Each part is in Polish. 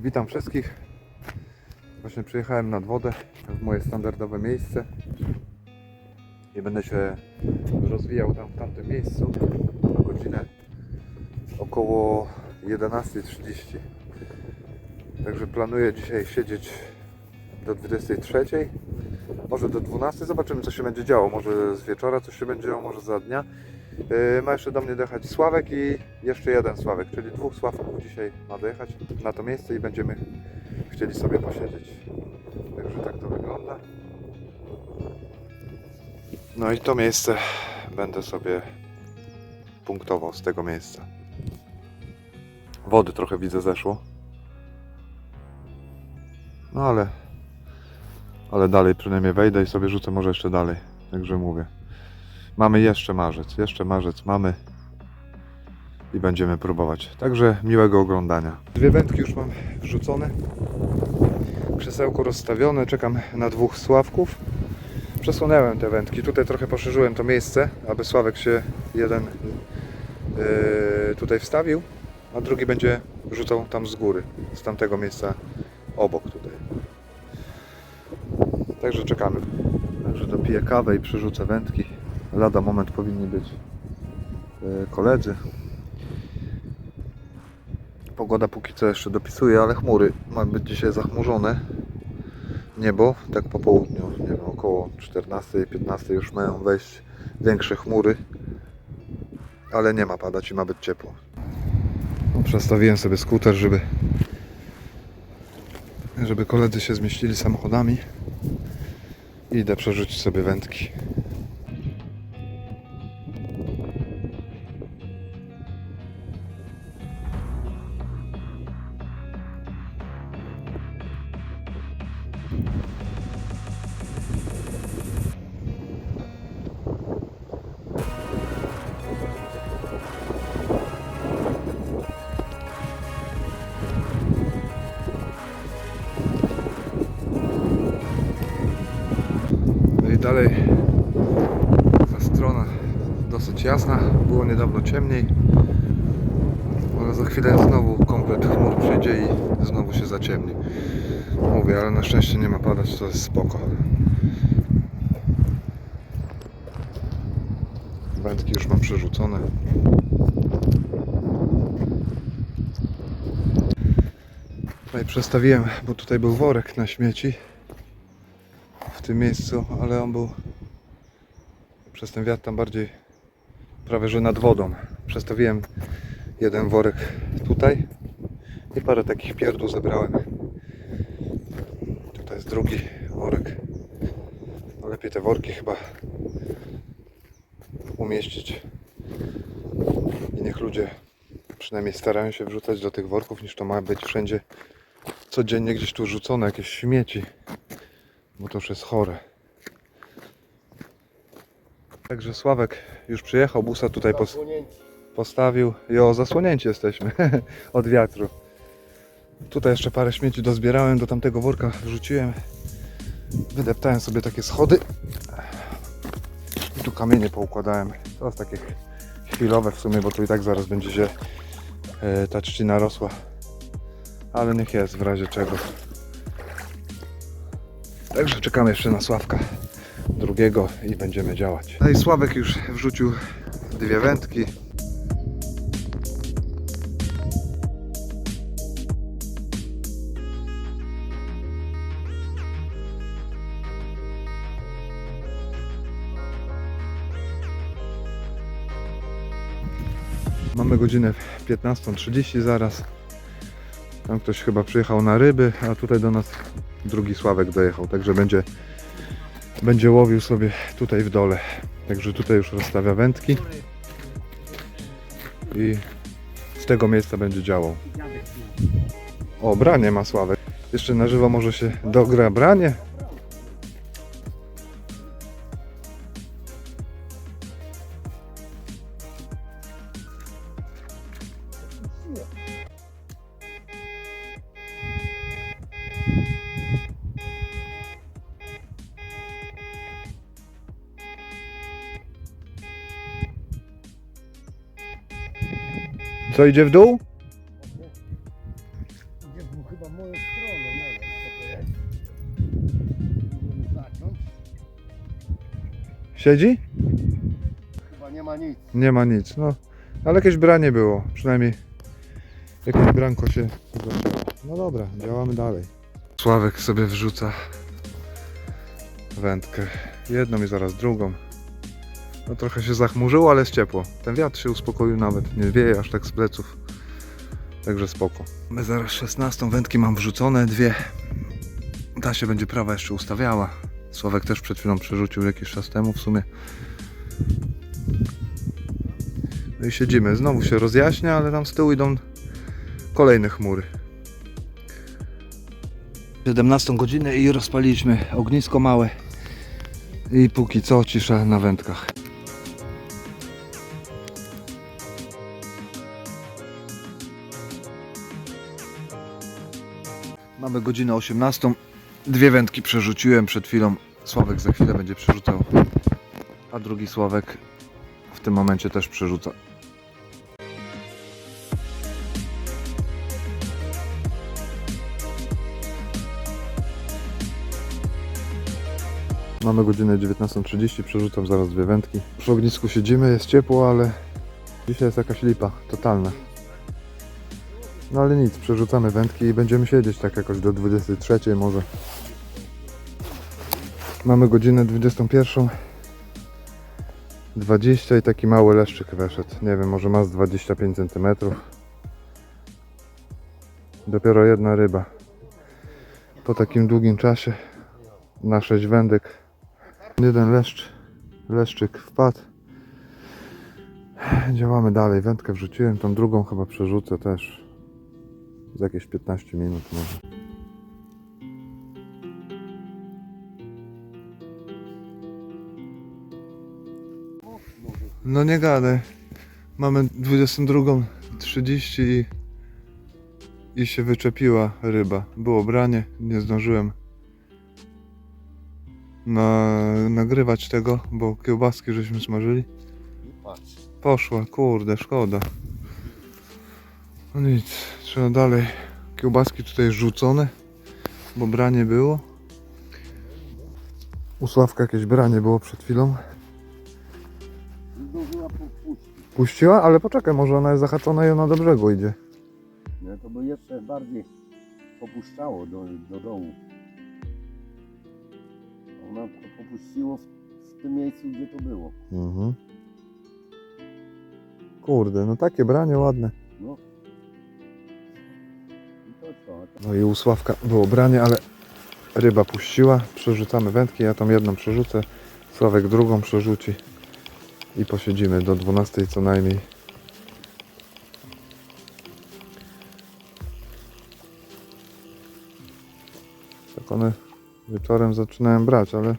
Witam wszystkich. Właśnie przyjechałem nad wodę w moje standardowe miejsce i będę się rozwijał tam w tamtym miejscu na godzinę około 11.30. Także planuję dzisiaj siedzieć do 23.00, może do 12.00. Zobaczymy co się będzie działo. Może z wieczora coś się będzie działo, może za dnia. Yy, Ma jeszcze do mnie dojechać Sławek i jeszcze jeden Sławek, czyli dwóch Sławków dzisiaj ma dojechać na to miejsce i będziemy chcieli sobie posiedzieć. Także tak to wygląda. No i to miejsce będę sobie punktował z tego miejsca. Wody trochę widzę zeszło. No ale ale dalej przynajmniej wejdę i sobie rzucę może jeszcze dalej. Także mówię. Mamy jeszcze marzec, jeszcze marzec mamy i będziemy próbować. Także miłego oglądania. Dwie wędki już mam wrzucone. Krzesełko rozstawione, czekam na dwóch Sławków. Przesunąłem te wędki, tutaj trochę poszerzyłem to miejsce, aby Sławek się jeden yy, tutaj wstawił, a drugi będzie rzucał tam z góry, z tamtego miejsca obok tutaj. Także czekamy. Także dopiję kawę i przerzucę wędki. Lada moment powinni być e, koledzy. Pogoda póki co jeszcze dopisuje, ale chmury ma być dzisiaj zachmurzone. Niebo, tak po południu, nie wiem, około 14-15 już mają wejść większe chmury. Ale nie ma padać i ma być ciepło. No, przestawiłem sobie skuter, żeby żeby koledzy się zmieścili samochodami. Idę przerzucić sobie wędki. I dalej ta strona dosyć jasna. Było niedawno ciemniej. Ale za chwilę znowu komplet chmur przyjdzie i znowu się zaciemni. Mówię, ale na szczęście nie ma padać, to jest spoko. Wędki już mam przerzucone. Tutaj przestawiłem, bo tutaj był worek na śmieci w tym miejscu, ale on był przez ten wiatr tam bardziej prawie że nad wodą. Przestawiłem jeden worek tutaj i parę takich pierdół zebrałem. Tutaj jest drugi worek. No lepiej te worki chyba umieścić i niech ludzie przynajmniej starają się wrzucać do tych worków niż to ma być wszędzie codziennie gdzieś tu rzucone jakieś śmieci bo to już jest chore. Także Sławek już przyjechał, busa tutaj pos postawił i o zasłonięci jesteśmy od wiatru. Tutaj jeszcze parę śmieci dozbierałem, do tamtego worka wrzuciłem. Wydeptałem sobie takie schody. I tu kamienie poukładałem. Jest takie chwilowe w sumie, bo tu i tak zaraz będzie się e, ta trzcina rosła. Ale niech jest w razie czego. Także czekamy jeszcze na Sławka drugiego i będziemy działać. No i Sławek już wrzucił dwie wędki. Mamy godzinę 15.30 zaraz. Tam ktoś chyba przyjechał na ryby, a tutaj do nas drugi Sławek dojechał, także będzie, będzie łowił sobie tutaj w dole. Także tutaj już rozstawia wędki i z tego miejsca będzie działał. O, branie ma Sławek. Jeszcze na żywo może się dogra branie. Co idzie w dół? Idzie w chyba moją stronę, nie wiem co to jest. Możemy zacząć. Siedzi? Chyba nie ma nic. Nie ma nic, no. Ale jakieś branie było, przynajmniej jakieś branko się zaczęło. No dobra, działamy dalej. Sławek sobie wrzuca wędkę. Jedną i zaraz drugą. No trochę się zachmurzyło, ale jest ciepło. Ten wiatr się uspokoił nawet, nie wieje aż tak z pleców. Także spoko. My zaraz 16 wędki mam wrzucone, dwie. Ta się będzie prawa jeszcze ustawiała. Sławek też przed chwilą przerzucił jakiś czas temu w sumie. No i siedzimy. Znowu się rozjaśnia, ale tam z tyłu idą kolejne chmury. 17 godzinę i rozpaliliśmy ognisko małe. I póki co cisza na wędkach. Mamy godzinę 18. Dwie wędki przerzuciłem przed chwilą. Sławek za chwilę będzie przerzucał. A drugi Sławek w tym momencie też przerzuca. Mamy godzinę 19.30, przerzucam zaraz dwie wędki. Przy ognisku siedzimy, jest ciepło, ale dzisiaj jest jakaś lipa, totalna. No ale nic, przerzucamy wędki i będziemy siedzieć tak jakoś do 23 może. Mamy godzinę 21. 20 i taki mały leszczyk weszedł. Nie wiem, może ma z 25 cm. Dopiero jedna ryba. Po takim długim czasie na 6 wędek. Jeden leszcz, leszczyk wpadł. Działamy dalej. Wędkę wrzuciłem, tą drugą chyba przerzucę też. Z jakieś 15 minut może. No nie gadaj. Mamy 22.30 i, i się wyczepiła ryba. Było branie, nie zdążyłem na, nagrywać tego, bo kiełbaski żeśmy smażyli. Poszła, kurde, szkoda. No nic, trzeba dalej. Kiełbaski tutaj rzucone, bo branie było. U Sławka jakieś branie było przed chwilą. Puściła, ale poczekaj, może ona jest zahaczona i ona do brzegu idzie. No to by jeszcze bardziej popuszczało do, do dołu. Ona popuściło w, w tym miejscu, gdzie to było. Mhm. Kurde, no takie branie ładne. No. No i u Sławka było branie, ale ryba puściła. Przerzucamy wędki, ja tam jedną przerzucę. Sławek drugą przerzuci. I posiedzimy do 12 co najmniej. Tak one wieczorem zaczynają brać, ale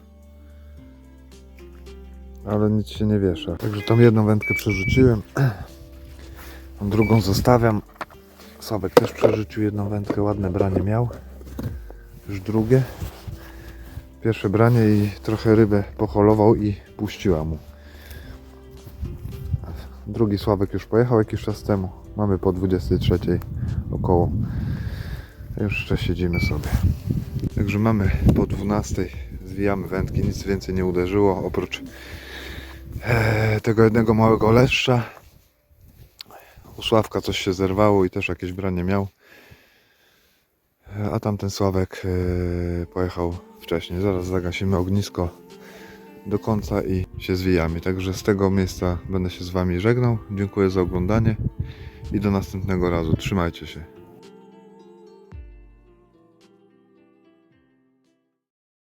ale nic się nie wiesza. Także tam jedną wędkę przerzuciłem. Drugą zostawiam. Sławek też przerzucił jedną wędkę, ładne branie miał. Już drugie. Pierwsze branie i trochę rybę poholował i puściła mu. Drugi Sławek już pojechał jakiś czas temu. Mamy po 23 około. Już jeszcze siedzimy sobie. Także mamy po 12. Zwijamy wędki, nic więcej nie uderzyło oprócz e, tego jednego małego leszcza. U Sławka coś się zerwało i też jakieś branie miał. A tamten Sławek e, pojechał wcześniej. Zaraz zagasimy ognisko do końca i się zwijamy. Także z tego miejsca będę się z Wami żegnał. Dziękuję za oglądanie i do następnego razu. Trzymajcie się.